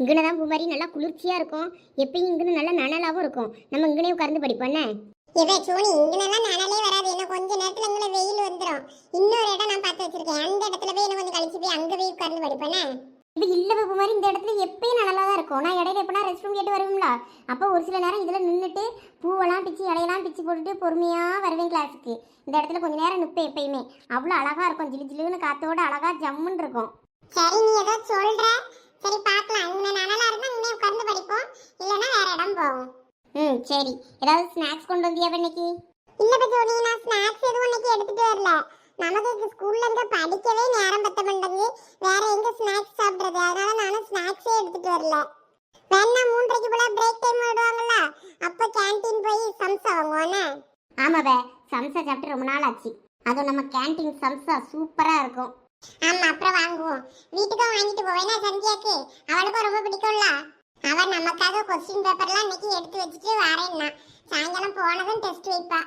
இங்கன தான் பூமாரி நல்லா குளிர்ச்சியா இருக்கும். எப்பயும் இங்கன நல்லா நனலாவும் இருக்கும். நம்ம இங்கனே உட்கார்ந்து படிப்போண்ணே இவ சோனி இங்கனெல்லாம் நனலே வராது. இன்னும் கொஞ்ச நேரத்துல இங்கே வெயில் வந்துடும் இன்னொரு இடம் நான் பார்த்து வச்சிருக்கேன். அந்த இடத்துல போய் இன்னும் கொஞ்சம் கழிச்சு போய் அங்க போய் உட்கார்ந்து படிப்பேனே இது இல்ல பூமாரி இந்த இடத்துல எப்பயும் நனலா தான் இருக்கும். நான் இடையில எப்பனா ரெஸ்ட் ரூம் கேட்டு வருவோம்ல. அப்போ ஒரு சில நேரம் இதுல நின்றுட்டு பூவெல்லாம் பிச்சு இலையெல்லாம் பிச்சு போட்டுட்டு பொறுமையா வருவேன் கிளாஸுக்கு இந்த இடத்துல கொஞ்ச நேரம் நிற்பேன் எப்பயுமே. அவ்வளோ அழகா இருக்கும். ஜிலு ஜிலுன்னு காத்தோட அழகா ஜம்முன்னு இருக்கும். சரி நீ ஏதோ சொல்ற. சரி பார்க்கலாம். இங்க நனலா இருந்தா இங்கே உட்கார்ந்து படிப்போம். இல்லைன்னா வேற இடம் போவோம் ம் சரி. ஏதாவது ஸ்நாக்ஸ் கொண்டு வந்தியா இன்னைக்கு? இல்ல பச்சோனி நான் ஸ்நாக்ஸ் எதுவும் இன்னைக்கு எடுத்துட்டு வரல. நமக்கு ஸ்கூல்ல இருந்து படிக்கவே நேரம் பத்த மாட்டேங்குது வேற எங்க ஸ்நாக்ஸ் சாப்பிடுறது? அதனால நானும் ஸ்நாக்ஸே எடுத்துட்டு வரல. வேணா மூன்றரைக்கு போல பிரேக் டைம் விடுவாங்கல்ல? அப்ப கேண்டீன் போய் சம்சா வாங்குவானே ஆமாவே சம்சா சாப்பிட்டு ரொம்ப நாள் ஆச்சு. அதுவும் நம்ம கேண்டீன் சம்சா சூப்பரா இருக்கும். ஆமா அப்புறம் வாங்குவோம். வீட்டுக்கும் வாங்கிட்டு போவேனா சந்தியாக்கு? அவளுக்கும் ரொம்ப பிடிக்கும்ல. அவ நமக்காக கொஸ்டின் பேப்பர்லாம் இன்னைக்கு எடுத்து வச்சுட்டு வரேன்னா. சாயங்காலம் போனதும் டெஸ்ட் வைப்பா.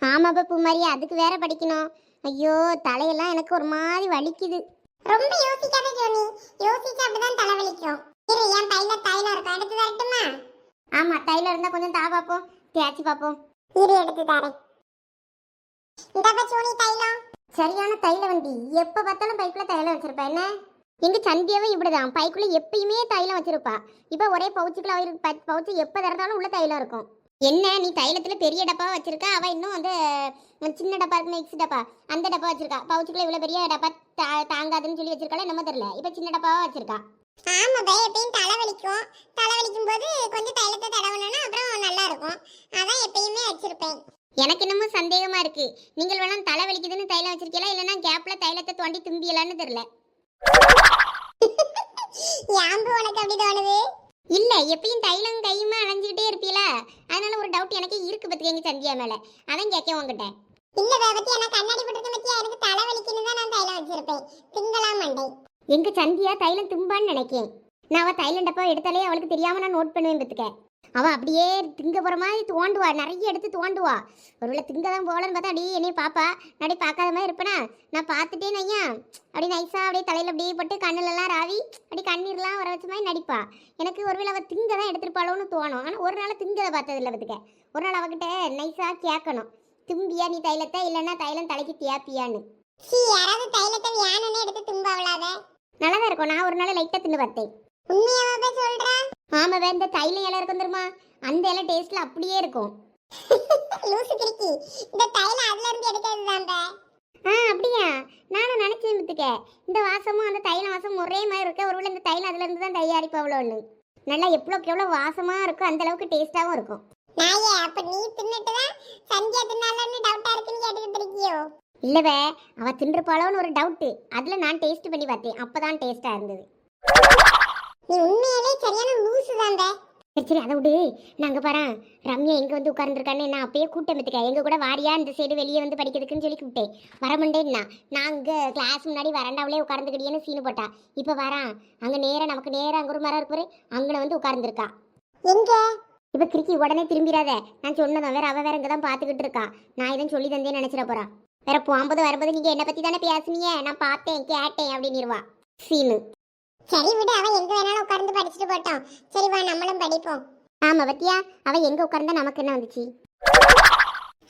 ஆமாப்பா பூமாரி அதுக்கு வேற படிக்கணும். ஐயோ தலையெல்லாம் எனக்கு ஒரு மாதிரி வலிக்குது. ரொம்ப யோசிக்காத ஜோனி. யோசிச்சு அப்படிதான் தலைவலிக்கும். இரு என் பையில தைலம் இருக்கும். எடுத்து தரட்டுமா? ஆமா தைலம் இருந்தா கொஞ்சம் தா பார்ப்போம். தேய்ச்சி பார்ப்போம். இரு எடுத்து தரேன். இந்தப்ப சோனி தைலம். சரியான தைல வண்டி. எப்ப பார்த்தாலும் பைக்குள்ள தைலம் வச்சிருப்பா. என்ன? எங்க சந்தியாவும் இப்படிதான். பைக்குள்ள எப்பயுமே தைலம் வச்சிருப்பா. இப்ப ஒரே பவுச்சுக்குள்ள அவருக்கு பவுச்சு எப்ப திறந்தாலும் உள்ள தைலம் இருக்கும். என்ன? நீ தைலத்துல பெரிய டப்பா வச்சிருக்கா? அவ இன்னும் வந்து சின்ன டப்பா இருக்கு மிக்ஸ் டப்பா. அந்த டப்பா வச்சிருக்கா. பவுச்சுக்குள்ள இவ்வளவு பெரிய டப்பா தா- தாங்காதுன்னு சொல்லி வச்சிருக்காளா என்னமோ தெரியல. இப்ப சின்ன டப்பாவா வச்சிருக்கா. ஆமா பை. எப்பயும் தலைவலிக்கும். தலைவலிக்கும் போது கொஞ்சம் தைலத்தை தடவணும்னா அப்புறம் நல்லா இருக்கும். அதான் எப்பயுமே வச்சிருப்பேன். எனக்கு என்னமோ சந்தேகமா இருக்கு. நீங்கள் வேணா தலை வலிக்குதுன்னு தைலம் வச்சிருக்கீங்களா? இல்லைன்னா கேப்ல தைலத்தை தோண்டி தும்பியலான்னு தெரியல. யாம்பு உனக்கு அப்படி தோணுது? இல்ல எப்பயும் தைலம் கையுமா அலைஞ்சுக்கிட்டே இருப்பீல அதனால ஒரு டவுட் எனக்கு இருக்கு பத்துக்கு எங்க சந்தியா மேல. அதான் கேட்க உங்ககிட்ட இல்ல பத்தி எனக்கு கண்ணாடி போட்டிருக்க பத்தியா? எனக்கு தலைவலிக்குன்னு தான் நான் தைலம் வச்சிருப்பேன். திங்கலாம் மண்டை. எங்க சந்தியா தைலம் தும்பான்னு நினைக்கேன். நான் அவ தைலம் டப்பா எடுத்தாலே அவளுக்கு தெரியாம நான் நோட் பண்ணுவேன் பத்துக்க. அவ அப்படியே திங்க போற மாதிரி தோண்டுவா. நிறைய எடுத்து தோண்டுவா. ஒருவேளை திங்க தான் போகலன்னு பார்த்தா அப்படியே என்னைய பாப்பா. அப்படியே பார்க்காத மாதிரி இருப்பேனா? நான் பார்த்துட்டேன் ஐயா அப்படியே நைஸா அப்படியே தலையில அப்படியே போட்டு கண்ணுலலாம் ராவி அப்படியே கண்ணீர்லாம் வர வச்ச மாதிரி நடிப்பா. எனக்கு ஒருவேளை அவ திங்க தான் எடுத்துருப்பாளோன்னு தோணும். ஆனா ஒரு நாள் திங்கதை பார்த்ததில்ல பத்துக்க ஒரு நாள் அவகிட்ட நைஸா கேட்கணும். தும்பியா நீ தைலத்தை? இல்லைன்னா தைலம் தலைக்கு தியாப்பியான்னு. சீ யாராவது தைலத்தை வியானன்னு எடுத்து தும்பாவலாத நல்லா தான் இருக்கும். நான் ஒரு நாள் லைட்டாக தின்னு பார்த்தேன். உண்மையாவே சொல்ற? ஆமாவே இந்த தைல இலை இருக்கும் தெரியுமா? அந்த இலை டேஸ்ட்ல அப்படியே இருக்கும். லூசு கிறுக்கி. இந்த தைலம் அதுல இருந்து எடுக்கிறது தான் ஆ அப்படியா? நானும் நினைச்சேன் பத்துக்க இந்த வாசமும் அந்த தைல வாசமும் ஒரே மாதிரி இருக்க ஒருவேளை இந்த தைலம் அதுல இருந்து தான் தயாரிப்பாவளோன்னு நல்லா எவ்வளோக்கு எவ்வளோ வாசமா இருக்கும் அந்த அளவுக்கு டேஸ்டாவும் இருக்கும். நாயே அப்ப நீ தின்னுட்டு தான் சந்தியா தின்னாலன்னு டவுட்டா இருக்குன்னு கேட்டுக்கிட்டு இருக்கியோ? இல்லவே அவ தின்றுப்பாளோன்னு ஒரு டவுட்டு அதுல நான் டேஸ்ட் பண்ணி பார்த்தேன். அப்பதான் டேஸ்டா இருந்தது. நீ உண்மையிலே சரியான லூசு தான் சரி சரி அதை விடு. நாங்க பாரு ரம்யா எங்க வந்து உட்கார்ந்துருக்கான்னு நான் அப்பயே கூட்டம் பத்துக்க எங்க கூட வாரியா இந்த சைடு வெளியே வந்து படிக்கிறதுக்குன்னு சொல்லி கூப்பிட்டேன். வரமண்டேன்னா நான் அங்க கிளாஸ் முன்னாடி வரண்டாவிலே உட்கார்ந்துக்கிட்டேன்னு சீனு போட்டா. இப்ப வரான் அங்க நேரா நமக்கு நேரா அங்க ஒரு மரம் இருக்கு பாரு அங்கன வந்து உட்கார்ந்துருக்கா. எங்க? இப்ப கிறுக்கி உடனே திரும்பிடாத நான் சொன்னதான் வேற அவ வேற இங்க தான் பாத்துக்கிட்டு இருக்கா. நான் எதுவும் சொல்லி தந்தேன்னு நினைச்சிட போறா. வேற போகும்போது வரும்போது நீங்க என்ன பத்தி தானே பேசுனீங்க? நான் பார்த்தேன் கேட்டேன் அப்படின்னு சீனு சரி விடு அவன் எங்க வேணாலும் உட்கார்ந்து படிச்சுட்டு போட்டோம் சரி வா நம்மளும் படிப்போம். ஆமா பத்தியா? அவ எங்க உட்கார்ந்தா நமக்கு என்ன வந்துச்சு?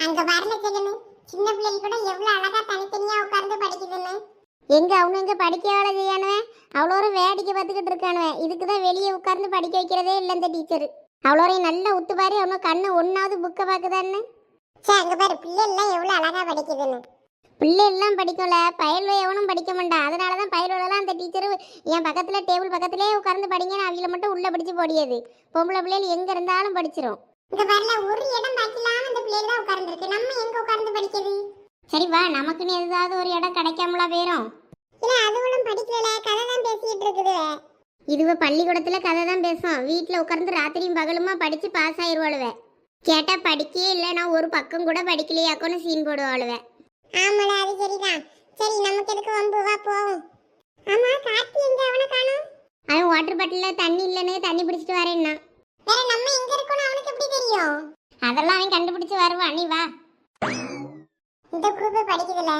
அங்க வரல ஜெகனு. சின்ன பிள்ளைகள் கூட எவ்வளவு அழகா தனித்தனியா உட்கார்ந்து படிக்குதுன்னு. எங்க அவனு எங்க படிக்க வேலை செய்யானுவன். அவ்வளோ வேடிக்கை பார்த்துக்கிட்டு இருக்கானுவன். இதுக்கு தான் வெளியே உட்கார்ந்து படிக்க வைக்கிறதே இல்லை இந்த டீச்சர் அவ்வளோரையும் நல்லா உத்து பாரு அவனு கண்ணு ஒன்னாவது புக்கை பார்க்குதான்னு. சே அங்க பாரு பிள்ளை எல்லாம் எவ்வளவு அழகா படிக்குதுன்னு. பிள்ளை எல்லாம் படிக்கல பயல்வை எவனும் படிக்க மாட்டான் அதனால தான் பயல்வெல்லாம் அந்த டீச்சர் என் பக்கத்தில் டேபிள் பக்கத்திலே உட்கார்ந்து படிங்கன்னு அவங்கள மட்டும் உள்ள படிச்சு போடியது. பொம்பளை பிள்ளைகள் எங்க இருந்தாலும் படிச்சிரும். இங்க வரல ஒரு இடம் பாக்கி இல்லாம இந்த பிள்ளைகள் தான் உட்கார்ந்து இருக்கு நம்ம எங்க உட்கார்ந்து படிக்கிறது? சரி வா நமக்குன்னு ஏதாவது ஒரு இடம் கிடைக்காமலா போயிரும். இல்ல அதுகளும் படிக்கல கதை தான் பேசிட்டு இருக்குது. இதுவ பள்ளிக்கூடத்துல கதை தான் பேசும். வீட்டில் உட்கார்ந்து ராத்திரியும் பகலுமா படிச்சு பாஸ் ஆயிடுவாளுவ கேட்டா படிக்கவே இல்லை நான் ஒரு பக்கம் கூட படிக்கலையாக்கோன்னு சீன் போடுவாளுவ. ஆமாடா அது சரிதான் சரி நமக்கு எதுக்கு வம்பு? வா போவோம். ஆமா கார்த்தி எங்க? அவனை காணோம். அவன் வாட்டர் பாட்டிலில் தண்ணி இல்லைன்னு தண்ணி பிடிச்சிட்டு வரேன்னா வேற நம்ம எங்க இருக்கோம்னு அவனுக்கு எப்படி தெரியும்? அதெல்லாம் அவன் கண்டுபிடிச்சு வருவான். நீ வா. இந்த குரூப் படிக்குதுல.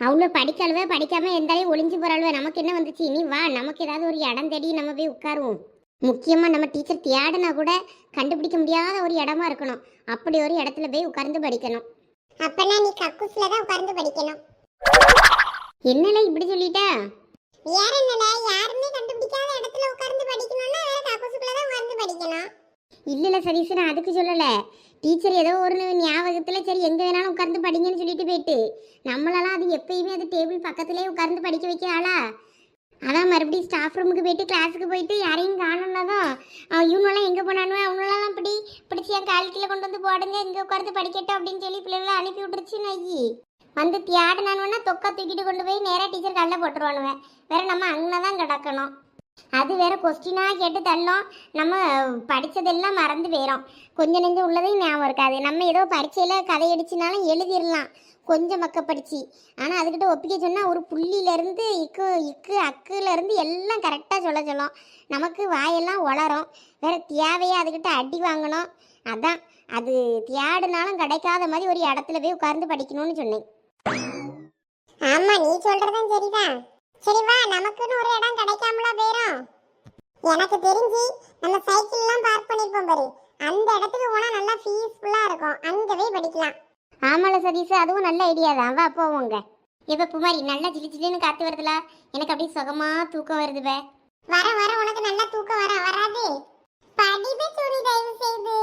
அவ்வளோ படிக்காளுவே படிக்காம எந்தாலையும் ஒளிஞ்சு போறாளுவே. நமக்கு என்ன வந்துச்சு? நீ வா நமக்கு ஏதாவது ஒரு இடம் தேடி நம்ம போய் உட்காருவோம். முக்கியமாக நம்ம டீச்சர் தேடினா கூட கண்டுபிடிக்க முடியாத ஒரு இடமா இருக்கணும். அப்படி ஒரு இடத்துல போய் உட்கார்ந்து படிக்கணும். அப்பனா நீ கக்கூஸ்ல தான் உட்கார்ந்து படிக்கணும். என்னல இப்படி சொல்லிட்டா? வேற என்னல? யாருமே கண்டுபிடிக்காத இடத்துல உட்கார்ந்து படிக்கணும்னா வேற கக்கூசுக்குள்ள தான் உட்கார்ந்து படிக்கணும். இல்லைல்ல சதீஷ் நான் அதுக்கு சொல்லலை. டீச்சர் ஏதோ ஒரு ஞாபகத்தில் சரி எங்கே வேணாலும் உட்கார்ந்து படிங்கன்னு சொல்லிட்டு போயிட்டு. நம்மளெல்லாம் அது எப்பயுமே அது டேபிள் பக்கத்துலேயே உட்கார்ந்து படிக்க வைக்க ஆளா? அதான் மறுபடியும் ஸ்டாஃப் ரூமுக்கு போயிட்டு கிளாஸுக்கு போயிட்டு யாரையும் காணோம்னாதான் இவனெல்லாம் எங்கே போனானுவேன் அவனெல்லாம் இப்படி பிடிச்சி என் காலத்தில் கொண்டு வந்து போடுங்க இங்கே உட்காந்து படிக்கட்டும் அப்படின்னு சொல்லி பிள்ளைகளை அனுப்பி விட்டுருச்சு நையி. வந்து தியாடினானுன்னா தொக்கா தூக்கிட்டு கொண்டு போய் நேராக டீச்சர் கல்ல போட்டுருவானுவேன் வேற நம்ம அங்கே தான் கிடக்கணும். அது வேற கொஸ்டினாக கேட்டு தள்ளோம். நம்ம படித்ததெல்லாம் மறந்து போயிடும் கொஞ்சம் நெஞ்சம் உள்ளதையும் ஞாபகம் இருக்காது. நம்ம ஏதோ பரீட்சையில் கதை அடிச்சினாலும் எழுதிடலாம். கொஞ்சம் மக்க படிச்சு. ஆனால் அதுக்கிட்ட ஒப்பிக்க சொன்னால் ஒரு புள்ளியிலேருந்து இக்கு இக்கு அக்குலேருந்து எல்லாம் கரெக்டாக சொல்ல சொல்லும். நமக்கு வாயெல்லாம் உளரும் வேறு தேவையாக அதுக்கிட்ட அடி வாங்கணும். அதான். அது தியாடுனாலும் கிடைக்காத மாதிரி ஒரு இடத்துல போய் உட்கார்ந்து படிக்கணும்னு சொன்னேன். ஆமாம் நீ சொல்கிறதும் சரிதான். சரி வா நமக்குன்னு ஒரு இடம் கிடைக்காமலா போயிரும். எனக்கு தெரிஞ்சு நம்ம சைக்கிள் எல்லாம் பார்க் பண்ணிருப்போம் பாரு. அந்த இடத்துக்கு போனா நல்லா பீஸ்ஃபுல்லா இருக்கும். அங்க போய் படிக்கலாம். ஆமால சதீஷ் அதுவும் நல்ல ஐடியா தான். வா போவோங்க இப்போ புமாரி நல்லா ஜிலி ஜிலின்னு காற்று வருதுல? எனக்கு அப்படியே சுகமா தூக்கம் வருது பே. வர வர உனக்கு நல்லா தூக்கம் வர வராது. படிப்பே துணி தயவு செய்து.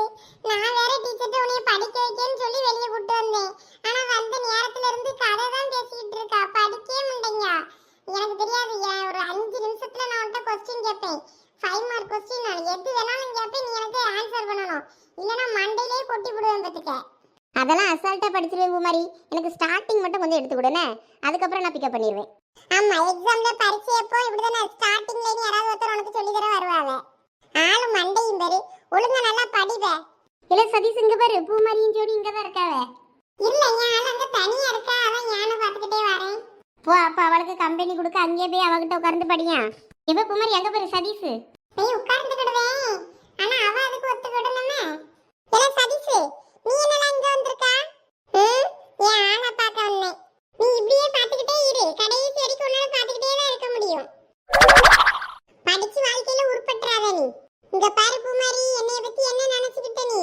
நான் வேற டீச்சர்ட்ட உன்னைய படிக்க வைக்கேன்னு சொல்லி வெளியே கூட்டு வந்தேன். ஆனா வந்த நேரத்துல இருந்து கதை தான் பேசிட்டு இருக்கா. படிக்கவே மாட்டேங்க. எனக்கு தெரியாது ஏன் ஒரு அஞ்சு நிமிஷத்துல நான் உன்கிட்ட கொஸ்டின் கேட்பேன் ஃபைவ் மார்க் கொஸ்டின் நான். எது வேணாலும் கேட்பேன் நீ எனக்கு ஆன்சர் பண்ணணும். இல்லைன்னா மண்டையிலே கொட்டி விடுவேன் பார்த்துக்க அதெல்லாம் அசால்ட்டாக படிச்சிருவேன் புமாரி. எனக்கு ஸ்டார்டிங் மட்டும் கொஞ்சம் எடுத்து கொடுனே அதுக்கப்புறம் நான் பிக்கப் பண்ணிடுவேன் ஆமா எக்ஸாம்ல பரீட்சை அப்போ இப்படிதானே. ஸ்டார்டிங்ல இருந்து யாராவது ஒருத்தர் உனக்கு சொல்லி தர வருவாங்க. ஆளு மண்டையும் பேரு. ஒழுங்கா நல்லா படிவே. இல்லை சதீஷ் இங்கே பாரு. பூமாரியும் ஜோடி இங்கே தான் இருக்காவே. இல்ல என் ஆள் அங்க தனியா இருக்கா? அதான் யானை பாத்துக்கிட்டே வரேன். போ அப்போ அவளுக்கு கம்பெனி கொடுக்க அங்கேயே போய் அவகிட்ட உட்கார்ந்து படியா? இவ குமரி எங்கே பாரு சதீஷ் நீ உட்கார்ந்துக்கிடுவேன் ஆனா அவ அதுக்கு ஒத்துக்கிடணுமே இல்ல சதீஷ் நீ என்னலாம் இங்க வந்திருக்கா ம், என் ஆளை பார்க்க வந்தேன் நீ இப்படியே பாத்துக்கிட்டே இரு கடைசி வரைக்கும் உன்னால பாத்துக்கிட்டே தான் இருக்க முடியும் படிச்சு வாழ்க்கையில உருப்பட்டுறாத நீ இங்க பாரு பூமாரி என்னைய பத்தி என்ன நினைச்சுக்கிட்ட நீ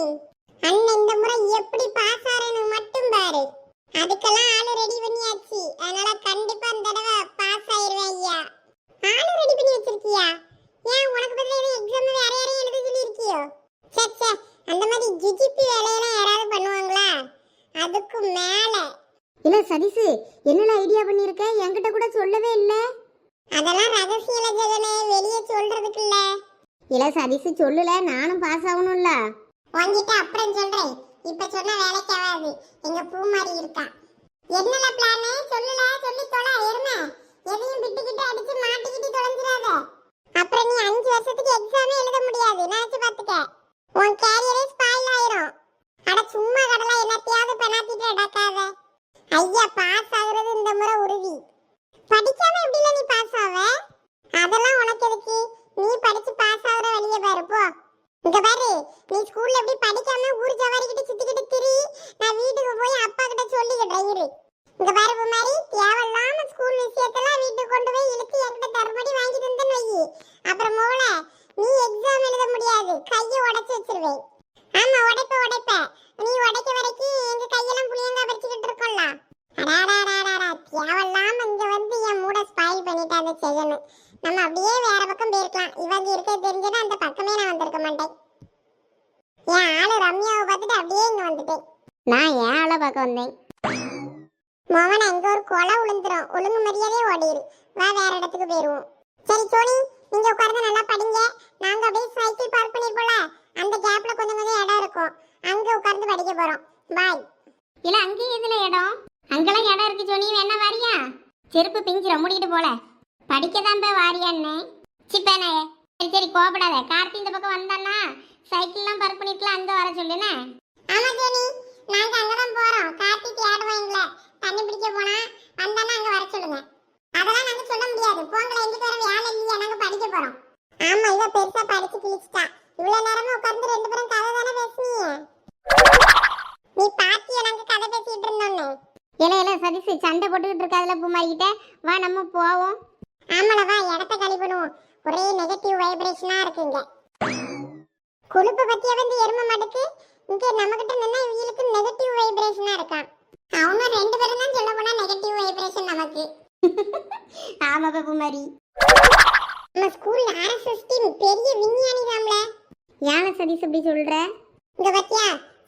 அண்ணன் இந்த முறை எப்படி பாஸ் ஆறேன்னு மட்டும் பாரு அதுக்கெல்லாம் ஆளு ரெடி பண்ணியாச்சு அதனால கண்டிப்பா இந்த தடவை பாஸ் ஆயிருவேன் ஐயா ஆளு ரெடி பண்ணி வச்சிருக்கியா ஏன் உனக்கு பதிலா எதுவும் எக்ஸாம் வேற யாரையும் எழுத சொல்லி இருக்கியோ சே சே அந்த மாதிரி ஜிஜிபி வேலையெல்லாம் யாராவது பண்ணுவாங்களா அதுக்கு மேல இல்லை சதீஷ் என்னென்ன ஐடியா பண்ணியிருக்க என்கிட்ட கூட சொல்லவே இல்லை அதெல்லாம் ரகசிய ஜெகனே வெளியே சொல்றதுக்கு இல்ல இல்ல சதீஷ் சொல்லல நானும் பாஸ் ஆகணும்ல. வாங்கிட்டு அப்புறம் சொல்றேன். இப்ப சொன்னா வேலைக்கு ஆகாது எங்க பூமாரி இருக்கா. என்னல பிளானு சொல்லல சொல்லி தொலை எருமை. எதையும் விட்டுக்கிட்டு அடிச்சு மாட்டிக்கிட்டு தொலைஞ்சிடாத. அப்புறம் நீ அஞ்சு வருஷத்துக்கு எக்ஸாமே எழுத முடியாது. நினைச்சு பாத்துக்க. உன் கேரியரே ஸ்பாயில் ஆயிரும். அட சும்மா கடலா என்னத்தையாவது பெனாத்திட்டு அடக்காத ஐயா பாஸ் ஆகுறது இந்த முறை உறுதி படிக்காம எப்படில நீ பாஸ் ஆவ அதெல்லாம் உனக்கு எதுக்கு நீ படிச்சு பாஸ் ஆகுற வழியை பாரு போ இங்க பாரு நீ ஸ்கூல்ல எப்படி படிக்காம ஊர் ஜவாரிக்கிட்டு சுத்திக்கிட்டு திரி நான் வீட்டுக்கு போய் அப்பா கிட்ட சொல்லிக்கிட்டேன் இரு இங்க பாரு குமாரி தேவையில்லாம ஸ்கூல் விஷயத்தெல்லாம் வீட்டுக்கு கொண்டு போய் இழுத்து என்கிட்ட தரபடி வாங்கி தந்தேன்னு வை அப்புறம் மோள நீ எக்ஸாம் எழுத முடியாது கையை உடைச்சு வச்சிருவேன். ஆமா உடைப்ப உடைப்ப நீ உடைக்க வரைக்கும் எங்க கையெல்லாம் புளியங்கா பறிச்சுக்கிட்டு இருக்கோம்ல. அடாடாடாடா தேவையில்லாம இங்க வந்து என் மூட ஸ்பாயில் பண்ணிட்டு அந்த செய்யணும் நம்ம அப்படியே வேற பக்கம் போயிருக்கலாம். இவங்க இருக்க தெரிஞ்சதா அந்த பக்கமே நான் வந்திருக்க மாட்டேன். என் ஆளு ரம்யாவை பார்த்துட்டு அப்படியே இங்க வந்துட்டேன். நான் என் ஆளை பார்க்க வந்தேன். மோகன் அங்க ஒரு கொலை விழுந்துரும் ஒழுங்கு மரியாதையே ஓடிடு வா வேற இடத்துக்கு போயிருவோம். சரி சோனி நீங்க உட்கார்ந்து நல்லா படிங்க. நாங்க அப்படியே சைக்கிள் பார்க் பண்ணிருப்போம்ல அந்த கேப்ல கொஞ்சம் கொஞ்சம் இடம் இருக்கும். அங்க உட்கார்ந்து படிக்க போறோம். பாய் இல்லை அங்கேயும் இதில் இடம்? அங்கெல்லாம் இடம் இருக்கு சொன்னி வேணா வாரியா? செருப்பு பிஞ்சிரும் மூடிக்கிட்டு போல. படிக்க தான் போய் வாரியான்னு சிப்பேனே சரி சரி கோபப்படாத. கார்த்தி இந்த பக்கம் வந்தான்னா சைக்கிள்லாம் பார்க் பண்ணிருக்கலாம் அங்கே வர சொல்லுனே ஆமா சோனி நாங்க அங்கதான் போறோம். காட்டி தேடுவாங்கள தண்ணி பிடிக்க போனா வந்தானா அங்க வர சொல்லுங்க. அதெல்லாம் நாங்க சொல்ல முடியாது. போங்களே எங்களுக்கு வேற வேலை இல்லையா? நாங்க படிக்க போறோம். ஆமா இவ பெருசா படிச்சு கிழிச்சிட்டா. இவ்வளவு நேரமா உட்கார்ந்து ரெண்டு பேரும் கதை தானே பேசுனீங்க? நீ பாத்தியா நாங்க கதை பேசிட்டு இருந்தோன்னு? இல இல சதீஷ் சண்டை போட்டுக்கிட்டு இருக்காதுல பூமாரிக்கிட்ட வா நம்ம போவோம். ஆமால வா இடத்த கழி பண்ணுவோம். ஒரே நெகட்டிவ் வைப்ரேஷனா இருக்குங்க கொழுப்பை பத்தியா வந்து எரும மாட்டுக்கு இங்க நம்ம கிட்ட நின்னா இவங்களுக்கு நெகட்டிவ் வைப்ரேஷனா இருக்கான். அவங்க ரெண்டு பேரும் தான் சொல்ல போனா நெகட்டிவ் வைப்ரேஷன் நமக்கு. ஆமா பாப்பு மாதிரி நம்ம ஸ்கூல்ல ஆர்எஸ்எஸ் டீம் பெரிய விஞ்ஞானி தாம்ல ஏன் சதீஷ் அப்படி சொல்ற? இங்க பாத்தியா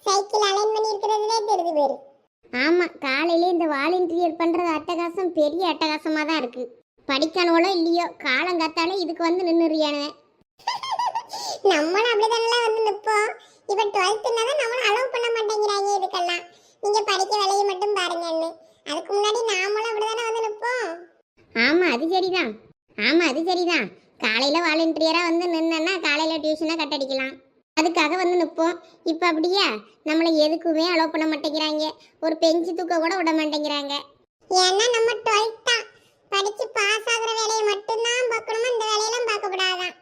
சைக்கிள் அலைன் பண்ணி இருக்கிறதுலே தெரியுது பேரு. ஆமா காலையில இந்த வாலண்டியர் பண்றது அட்டகாசம் பெரிய அட்டகாசமா தான் இருக்கு. படிக்கணுங்களோ இல்லையோ காலங்காத்தாலே இதுக்கு வந்து நின்னுறியானே நம்மளும் அப்படிதானே வந்து நிப்போம். இப்ப டுவெல்த்னா தான் நம்மளும் அலோவ் பண்ண மாட்டேங்கிறாங்க இதுக்கெல்லாம். நீங்க படிக்க வேலையை மட்டும் பாருங்கன்னு. அதுக்கு முன்னாடி நாமளும் அப்படிதானே வந்து நிப்போம். ஆமா அது சரிதான். ஆமாம் அது சரிதான். காலையில வாலண்டியராக வந்து நின்னா காலையில டியூஷனா கட்டடிக்கலாம் அதுக்காக வந்து நிற்போம் இப்போ அப்படியா? நம்மளை எதுக்குமே அலோவ் பண்ண மாட்டேங்கிறாங்க. ஒரு பெஞ்சு தூக்க கூட விட மாட்டேங்கிறாங்க. ஏன்னா நம்ம டுவெல்த் தான். படிச்சு பாஸ் ஆகிற வேலையை மட்டும்தான் பார்க்கணுமோ? இந்த வேலையெல்லாம் பார்க்கக்கூடாதான்.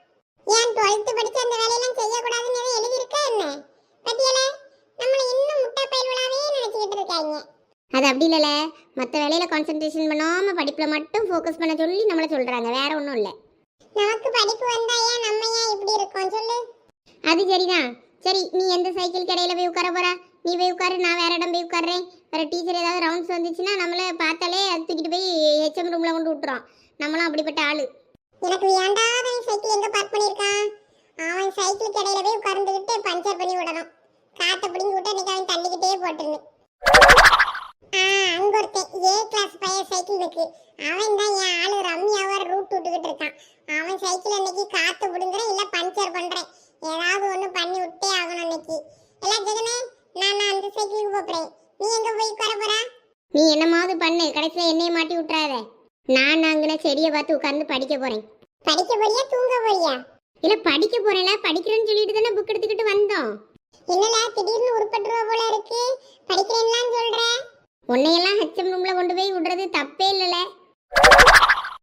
ஏன் டுவெல்த்து படித்து அந்த வேலையெல்லாம் செய்யக்கூடாதுன்னு எதுவும் எழுதியிருக்கா என்ன? அது அப்படி இல்லைல்ல. மற்ற வேலையில கான்சென்ட்ரேஷன் பண்ணாம படிப்புல மட்டும் ஃபோக்கஸ் பண்ண சொல்லி நம்மளை சொல்றாங்க. வேற ஒன்றும் இல்லை. நமக்கு படிப்பு வந்தா ஏன் நம்ம ஏன் இப்படி இருக்கோம்? சொல்லு. அது சரிதான். சரி நீ எந்த சைக்கிள் கடையில போய் உட்கார போற? நீ போய் உட்காரு நான் வேற இடம் போய் உட்கார்றேன். வேற டீச்சர் ஏதாவது ரவுண்ட்ஸ் வந்துச்சுன்னா நம்மள பார்த்தாலே அது தூக்கிட்டு போய் ஹெச்எம் ரூம்ல கொண்டு விட்டுறோம் நம்மளாம் அப்படிப்பட்ட ஆளு. எனக்கு வேண்டாதவன் சைக்கிள் எங்க பார்க் பண்ணியிருக்கான்? அவன் சைக்கிள் கடையில போய் உட்கார்ந்துக்கிட்டு பஞ்சர் பண்ணி விடணும். காத்தை பிடிங்கி விட்டு இன்னைக்கு அவன் தள்ளிக்கிட்டே போட்டுருன்னு ஆ அங்க ஒருத்தன் ஏ கிளாஸ் பையன் சைக்கிள் இருக்கு. அவன் தான் என் ஆளு ரம்யாவை ரூட் விட்டுக்கிட்டு இருக்கான். அவன் சைக்கிள் இன்னைக்கு காத்து பிடுங்குறேன் இல்ல பஞ்சர் பண்றேன் ஏதாவது ஒண்ணு பண்ணி விட்டே ஆகணும் இன்னைக்கு எல்லாம் ஜெகனே நான் நான் அந்த சைக்கிளுக்கு போறேன். நீ எங்க போய் உட்கார போறா? நீ என்னமாவது பண்ணு. கடைசியில் என்னைய மாட்டி விட்டுறாத. நான் அங்கன செடியை பார்த்து உட்கார்ந்து படிக்க போறேன். படிக்க போறியா தூங்க போறியா? இல்ல படிக்க போறேன்ல. படிக்கிறேன்னு சொல்லிட்டு தானே புக் எடுத்துக்கிட்டு வந்தோம். என்னல திடீர்னு உருப்பட்டுருவ போல இருக்கு? படிக்கிறேன்லாம் சொல்ற. உன்னையெல்லாம் ஹெச்எம் ரூம்ல கொண்டு போய் விடுறது தப்பே இல்லைல்ல.